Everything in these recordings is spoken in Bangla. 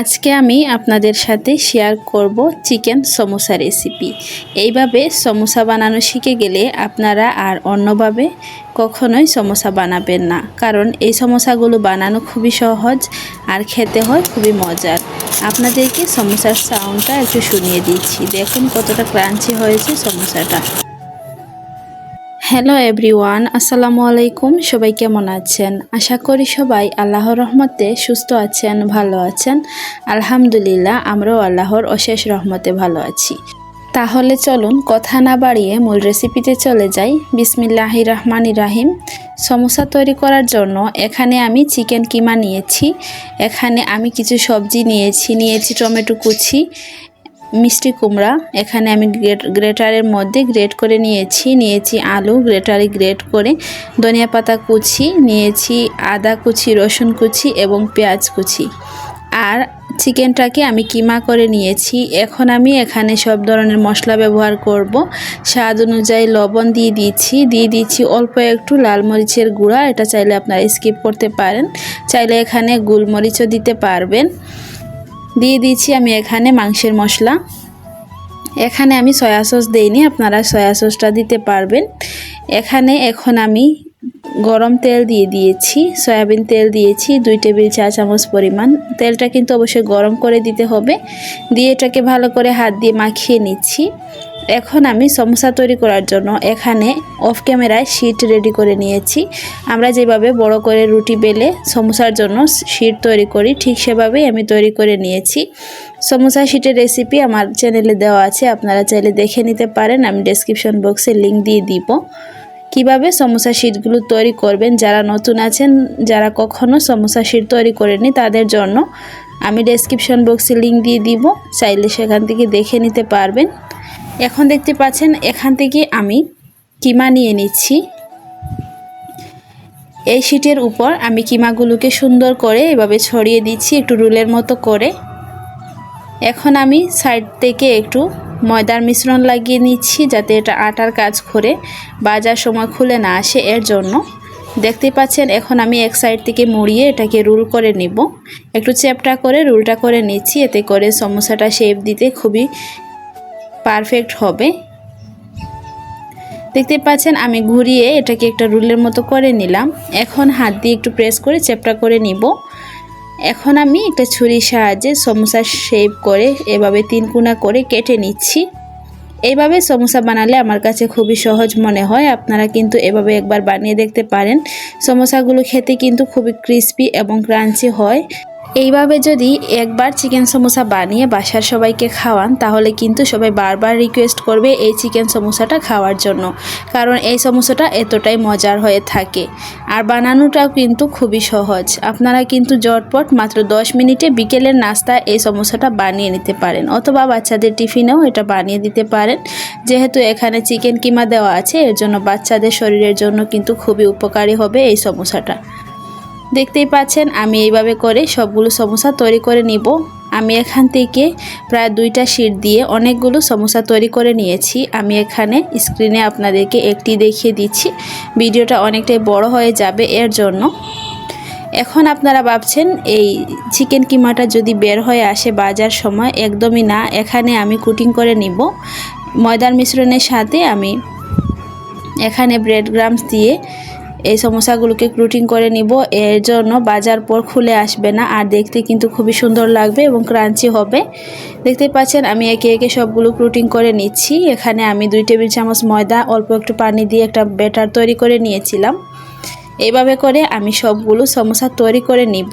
আজকে আমি আপনাদের সাথে শেয়ার করব চিকেন সমোসা রেসিপি এইভাবে সমোসা বানানো শিখে গেলে আপনারা আর অন্যভাবে কখনোই সমোসা বানাবেন না। কারণ এই সমোসাগুলো বানানো খুবই সহজ আর খেতে হয় খুবই মজার। আপনাদেরকে সমোসার সাউন্ডটা একটু শুনিয়ে দিচ্ছি। দেখুন কতটা ক্রাঞ্চি হয়েছে সমোসাটা। হ্যালো এভরিওয়ান আসসালামু আলাইকুম সবাই কেমন আছেন? আশা করি সবাই আল্লাহর রহমতে সুস্থ আছেন, ভালো আছেন। আলহামদুলিল্লাহ, আমরাও আল্লাহর অশেষ রহমতে ভালো আছি। তাহলে চলুন কথা না বাড়িয়ে মূল রেসিপিতে চলে যাই। বিসমিল্লাহি রহমান রাহিম। সমোসা তৈরি করার জন্য এখানে আমি চিকেন কিমা নিয়েছি। এখানে আমি কিছু সবজি নিয়েছি নিয়েছি টমেটো কুচি। মিষ্টি কুমড়া। এখানে আমি গ্রেট, গ্রেটারের মধ্যে গ্রেট করে নিয়েছি। নিয়েছি আলু, গ্রেটারে গ্রেট করে ধনিয়া পাতা কুচি, নিয়েছি আদা কুচি, রসুন কুচি এবং পেঁয়াজ কুচি। আর চিকেনটাকে আমি কিমা করে নিয়েছি। এখন আমি এখানে সব ধরনের মশলা ব্যবহার করব। স্বাদ অনুযায়ী লবণ দিয়ে দিচ্ছি দিয়ে দিচ্ছি অল্প একটু লাল মরিচের গুঁড়া। এটা চাইলে আপনারা স্কিপ করতে পারেন। চাইলে এখানে গুলমরিচও দিতে পারবেন। দিয়ে দিয়েছি আমি এখানে মাংসের মশলা। এখানে আমি সয়া সস দিইনি, আপনারা সয়া সসটা দিতে পারবেন। এখানে এখন আমি গরম তেল দিয়ে দিয়েছি, সয়াবিন তেল দিয়েছি, দুই টেবিল চা চামচ পরিমাণ। তেলটা কিন্তু অবশ্যই গরম করে দিতে হবে। দিয়ে এটাকে ভালো করে হাত দিয়ে মাখিয়ে নিচ্ছি। এখন আমি সমোসা তৈরি করার জন্য এখানে অফ ক্যামেরায় শিট রেডি করে নিয়েছি। আমরা যেভাবে বড় করে রুটি বেলে সমোসার জন্য শিট তৈরি করি, ঠিক সেভাবেই আমি তৈরি করে নিয়েছি। সমোসা শিটের রেসিপি আমার চ্যানেলে দেওয়া আছে, আপনারা চাইলে দেখে নিতে পারেন, আমি ডেসক্রিপশন বক্সে লিঙ্ক দিয়ে দিব। কীভাবে সমোসা শিটগুলো তৈরি করবেন, যারা নতুন আছেন, যারা কখনো সমোসা শিট তৈরি করেনি তাদের জন্য আমি ডেসক্রিপশন বক্সে লিঙ্ক দিয়ে দিব, চাইলে সেখান থেকে দেখে নিতে পারবেন। এখন দেখতে পাচ্ছেন, এখান থেকে আমি কিমা নিয়ে নিচ্ছি। এই শিটের উপর আমি কিমাগুলোকে সুন্দর করে এভাবে ছড়িয়ে দিচ্ছি, একটু রুলের মতো করে। এখন আমি সাইড থেকে একটু ময়দার মিশ্রণ লাগিয়ে নিচ্ছি, যাতে এটা আটার কাজ করে, বাজার সময় খুলে না আসে এর জন্য। দেখতে পাচ্ছেন, এখন আমি এক সাইড থেকে মুড়িয়ে এটাকে রুল করে নিব। একটু চ্যাপটা করে, রুলটা করে নিচ্ছি, এতে করে সমস্যাটা শেপ দিতে খুবই পারফেক্ট হবে। দেখতে পাচ্ছেন, আমি ঘুরিয়ে এটাকে একটা রুলের মতো করে নিলাম। এখন হাত দিয়ে একটু প্রেস করে চ্যাপটা করে নিব। এখন আমি একটা ছুরির সাহায্যে সমোসা শেপ করে এভাবে তিন কোনা করে কেটে নিচ্ছি। এইভাবে সমোসা বানালে আমার কাছে খুবই সহজ মনে হয়। আপনারা কিন্তু এভাবে একবার বানিয়ে দেখতে পারেন। সমোসাগুলো খেতে কিন্তু খুবই ক্রিস্পি এবং ক্রাঞ্চি হয়। এইভাবে যদি একবার চিকেন সমোসা বানিয়ে বাসার সবাইকে খাওয়ান, তাহলে কিন্তু সবাই বারবার রিকোয়েস্ট করবে এই চিকেন সমোসাটা খাওয়ার জন্য। কারণ এই সমোসাটা এতটাই মজার হয়ে থাকে। আর বানানোটাও কিন্তু খুবই সহজ। আপনারা কিন্তু জটপট মাত্র 10 মিনিটে বিকেলের নাস্তা এই সমোসাটা বানিয়ে নিতে পারেন, অথবা বাচ্চাদের টিফিনেও এটা বানিয়ে দিতে পারেন। যেহেতু এখানে চিকেন কিমা দেওয়া আছে, এর জন্য বাচ্চাদের শরীরের জন্য কিন্তু খুবই উপকারী হবে এই সমোসাটা। দেখতেই পাচ্ছেন, আমি এইভাবে করে সবগুলো সমোসা তৈরি করে নিব। আমি এখান থেকে প্রায় দুইটা শিট দিয়ে অনেকগুলো সমোসা তৈরি করে নিয়েছি। আমি এখানে স্ক্রিনে আপনাদেরকে একটি দেখিয়ে দিচ্ছি। ভিডিওটা অনেকটাই বড় হয়ে যাবে এর জন্য। এখন আপনারা ভাবছেন, এই চিকেন কিমাটা যদি বের হয়ে আসে বাজার সময়, একদমই না। এখানে আমি কুটিং করে নিব। ময়দার মিশ্রণের সাথে আমি এখানে ব্রেড গ্রামস দিয়ে এই সমস্যাগুলোকে ক্রুটিং করে নিব। এর জন্য বাজার পর খুলে আসবে না, আর দেখতে কিন্তু খুবই সুন্দর লাগবে এবং ক্রাঞ্চি হবে। দেখতে পাচ্ছেন, আমি একে একে সবগুলো ক্রুটিং করে নিচ্ছি। এখানে আমি দুই টেবিল চামচ ময়দা, অল্প একটু পানি দিয়ে একটা ব্যাটার তৈরি করে নিয়েছিলাম। এইভাবে করে আমি সবগুলো সমস্যা তৈরি করে নিব।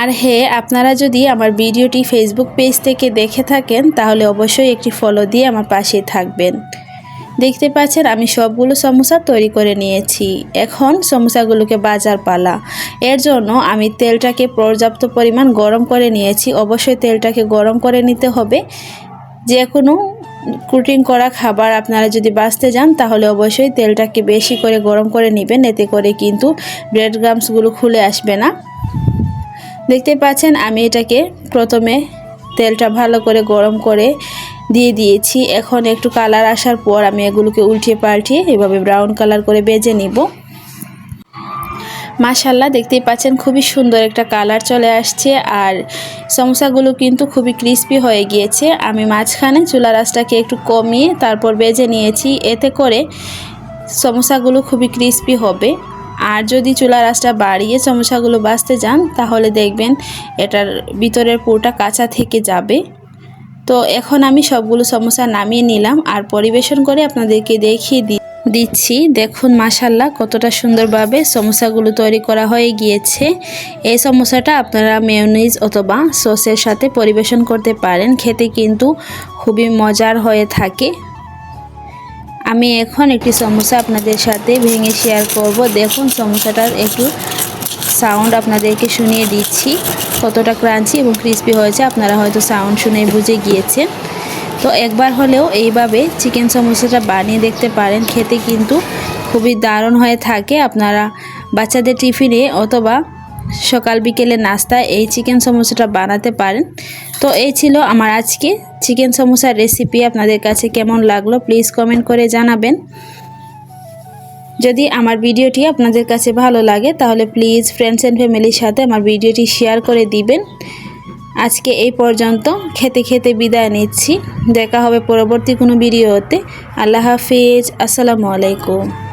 আর হে, আপনারা যদি আমার ভিডিওটি ফেসবুক পেজ থেকে দেখে থাকেন, তাহলে অবশ্যই একটি ফলো দিয়ে আমার পাশে থাকবেন। দেখতে পাচ্ছেন, আমি সবগুলো সমোসা তৈরি করে নিয়েছি। এখন সমোসাগুলোকে বাজার পালা এর জন্য আমি তেলটাকে পর্যাপ্ত পরিমাণ গরম করে নিয়েছি। অবশ্যই তেলটাকে গরম করে নিতে হবে। যে কোনো কুটিং করা খাবার আপনারা যদি বাঁচতে যান, তাহলে অবশ্যই তেলটাকে বেশি করে গরম করে নেবেন। এতে করে কিন্তু ব্রেড গ্রামসগুলো খুলে আসবে না। দেখতে পাচ্ছেন আমি এটাকে প্রথমে তেলটা ভালো করে গরম করে দিয়ে দিয়েছি। এখন একটু কালার আসার পর আমি এগুলোকে উল্টিয়ে পাল্টিয়ে এভাবে ব্রাউন কালার করে বেজে নিব। মাশাল্লাহ দেখতেই পাচ্ছেন খুবই সুন্দর একটা কালার চলে আসছে আর সমোসাগুলো কিন্তু খুবই ক্রিস্পি হয়ে গিয়েছে। আমি মাঝখানে চুলা রাসটাকে একটু কমিয়ে তারপর বেজে নিয়েছি। এতে করে সমোসাগুলো খুবই ক্রিস্পি হবে। আর যদি চুলা রাসটা বাড়িয়ে সমোসাগুলো বাঁচতে যান, তাহলে দেখবেন এটার ভিতরের পুরোটা কাঁচা থেকে যাবে। তো এখন আমি সবগুলো সমোসা নামিয়ে নিলাম আর পরিবেশন করে আপনাদেরকে দেখিয়ে দিই দিচ্ছি। দেখুন মাসাল্লাহ কতটা সুন্দরভাবে সমোসাগুলো তৈরি করা হয়ে গিয়েছে। এই সমোসাটা আপনারা মেয়নিজ অথবা সসের সাথে পরিবেশন করতে পারেন। খেতে কিন্তু খুবই মজার হয়ে থাকে। আমি এখন একটি সমোসা আপনাদের সাথে ভেঙে শেয়ার করব। দেখুন সমোসাটার একটু সাউন্ড আপনাদেরকে শুনিয়ে দিচ্ছি। কতটা ক্রাঞ্চি এবং ক্রিস্পি হয়েছে, আপনারা হয়তো সাউন্ড শুনে বুঝে গিয়েছেন। তো একবার হলেও এইভাবে চিকেন সমোসাটা বানিয়ে দেখতে পারেন। খেতে কিন্তু খুবই দারুণ হয়ে থাকে। আপনারা বাচ্চাদের টিফিনে অথবা সকাল বিকেলে নাস্তায় এই চিকেন সমোসাটা বানাতে পারেন। তো এই ছিল আমার আজকে চিকেন সমোসার রেসিপি আপনাদের কাছে কেমন লাগল প্লিজ কমেন্ট করে জানাবেন। যদি আমার ভিডিওটি আপনাদের কাছে ভালো লাগে, তাহলে প্লিজ ফ্রেন্ডস অ্যান্ড ফ্যামিলির সাথে আমার ভিডিওটি শেয়ার করে দিবেন। আজকে এই পর্যন্ত, খেতে খেতে বিদায় নিচ্ছি। দেখা হবে পরবর্তী কোনো ভিডিওতে। আল্লাহ হাফিজ, আসসালামু আলাইকুম।